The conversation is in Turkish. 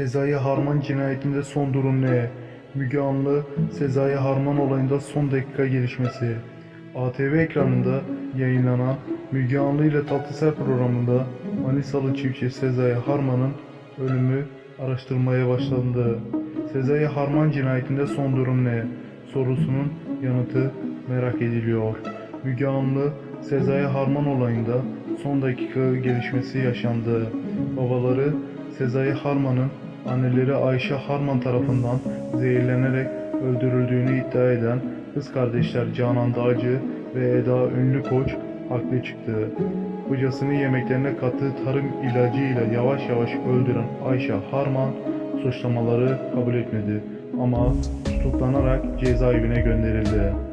Sezai Harman cinayetinde son durum ne? Müge Anlı, Sezai Harman olayında son dakika gelişmesi. ATV ekranında yayınlanan Müge Anlı ile Tatlısel programında Manisalı çiftçi Sezai Harman'ın ölümü araştırmaya başlandı. Sezai Harman cinayetinde son durum ne? Sorusunun yanıtı merak ediliyor. Müge Anlı, Sezai Harman olayında son dakika gelişmesi yaşandı. Babaları Sezai Harman'ın anneleri Ayşe Harman tarafından zehirlenerek öldürüldüğünü iddia eden kız kardeşler Canan Dağcı ve Eda Ünlü Koç haklı çıktı. Kocasını yemeklerine kattığı tarım ilacıyla yavaş yavaş öldüren Ayşe Harman suçlamaları kabul etmedi ama tutuklanarak cezaevine gönderildi.